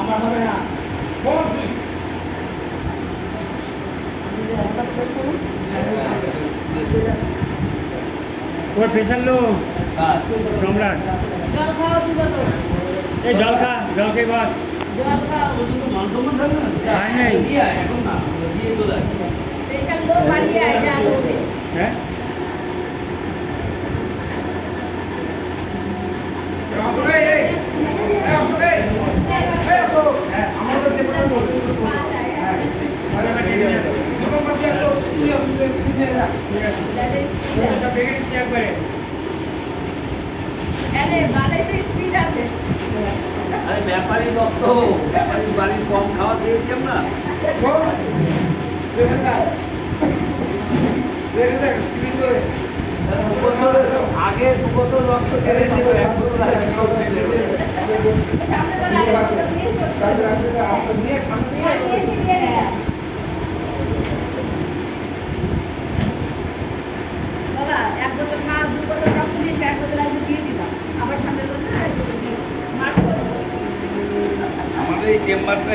আমার হবে না ওর স্পেশাল লোক। সম্রাট। এই জল খা, জল খেয়ে বস। খাই নাই। এখন না দিয়ে লোকে হ্যাঁ এনে বাড়াই তো স্পিড আছে আগে দু বছর রক্ত কেড়েছিল এক বছর সব কেটে দেবে। বাবা এক বছর মা দু বছর রক্ত দিয়েছে এক বছর আগে দিয়ে দিলাম আবার সামনের বছর আর বছর দিয়ে মার আমাদের এই চেম্বারটা এটা এসি করাতে হবে ঢাকা দেবে হ্যাঁ ঢাকা দেবে বল ওই তো ঢাকা আর এই দিয়ে লাগিয়ে রাস্তা লাগিয়ে কথা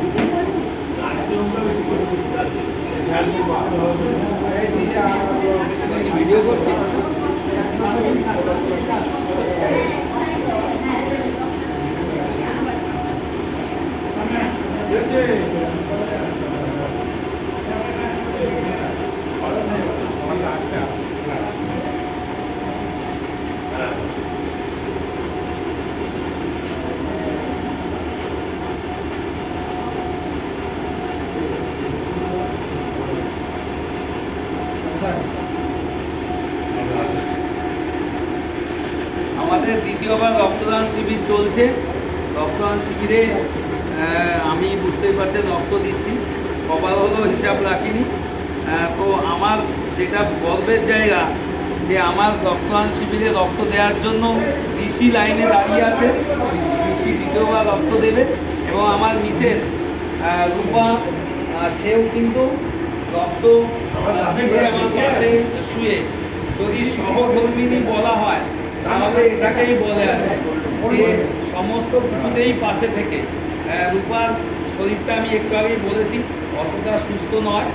কিছু বলবি ভিডিও করছি আমাদের দ্বিতীয়বার রক্তদান শিবির চলছে। রক্তদান শিবিরে আমি বুঝতেই পারছেন, রক্ত দিচ্ছি। কপাল হলো হিসাব রাখিনি। তো আমার যেটা গর্বের জায়গা, যে আমার রক্তদান শিবিরে রক্ত দেওয়ার জন্য ঋষি লাইনে দাঁড়িয়ে আছে। ঋষি দ্বিতীয়বার রক্ত দেবে এবং আমার মিসেস রূপা সেও কিন্তু রক্ত আমার পাশে শুয়ে। যদি সহকর্মিনী বলা হয় তাহলে এটাকেই বলে আছে যে সমস্ত কিছুতেই পাশে থেকে রূপার শরীরটা আমি একটু আগেই বলেছি অতটা সুস্থ নয়।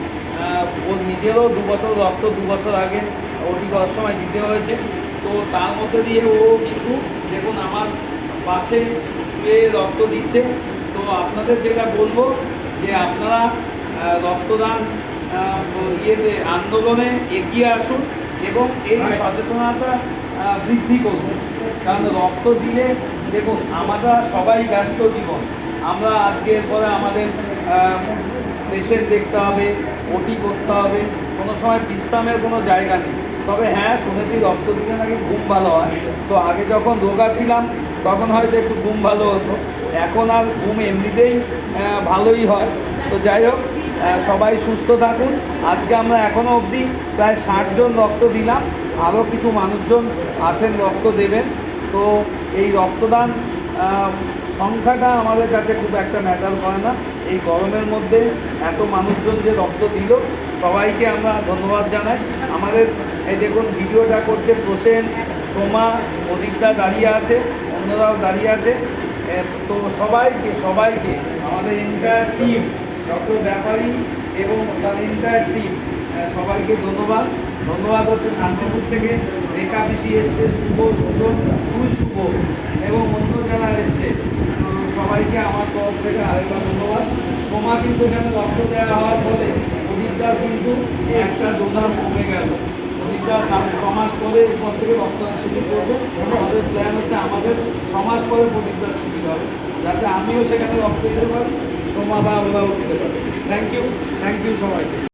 ওর নিজেরও দু বছর রক্ত দু বছর আগে ওটি করার সময় দিতে হয়েছে। তো তার মধ্যে দিয়ে ও কিন্তু দেখুন আমার পাশে শুয়ে রক্ত দিচ্ছে। তো আপনাদের যেটা বলব যে আপনারা রক্তদান ইয়েতে আন্দোলনে এগিয়ে আসুন এবং এই সচেতনতা আহ, বৃদ্ধি করুন কারণ রক্ত দিলে দেখুন আমরা সবাই ব্যস্ত জীবন। আমরা আজকের পরে আমাদের পেশেন্ট দেখতে হবে ওটি করতে হবে। কোনো সময় বিশ্রামের কোনো জায়গা নেই। তবে হ্যাঁ শুনেছি রক্ত দিলে নাকি ঘুম ভালো হয়। তো আগে যখন রোগা ছিলাম, তখন হয়তো একটু ঘুম ভালো হতো। এখন আর ঘুম এমনিতেই ভালোই হয়। তো যাই হোক সবাই সুস্থ থাকুন। আজকে আমরা এখনও অবধি প্রায় ষাটজন রক্ত দিলাম। আরও কিছু মানুষজন আছেন, রক্ত দেবেন। তো এই রক্তদান সংখ্যাটা আমাদের কাছে খুব একটা ম্যাটার করে না। এই গরমের মধ্যে এত মানুষজন যে রক্ত দিল, সবাইকে আমরা ধন্যবাদ জানাই। আমাদের, এই দেখুন, ভিডিওটা করছে প্রসেন, সোমা অধিকদা দাঁড়িয়ে আছে অন্যরাও দাঁড়িয়ে আছে। তো সবাইকে সবাইকে, আমাদের এন্টায়ার টিম ডক্টর ব্যাপারী এবং তার এন্টায়ার টিম সবাইকে ধন্যবাদ। ধন্যবাদ হচ্ছে শান্তিপুর থেকে। রেখা পিসি এসছে, শুভ শুভ ফুল শুভ। এবং অন্য যারা এসছে সবাইকে আমার তরফ থেকে আরেকবার ধন্যবাদ। সোমা কিন্তু এখানে রক্ত দেওয়া হওয়ার ফলে প্রদীপদার কিন্তু একটা ডোনার কমে গেল। প্রদীপদা সামনে ছ মাস পরে এরপর থেকে রক্তদান শিবির করবে। আমাদের প্ল্যান হচ্ছে আমাদের ছমাস পরে প্রদীপদার শিবির হবে। যাতে আমিও সেখানে রক্ত দিতে পারি, সোমা বা ওরাও দিতে পারি। থ্যাংক ইউ থ্যাংক ইউ সবাইকে।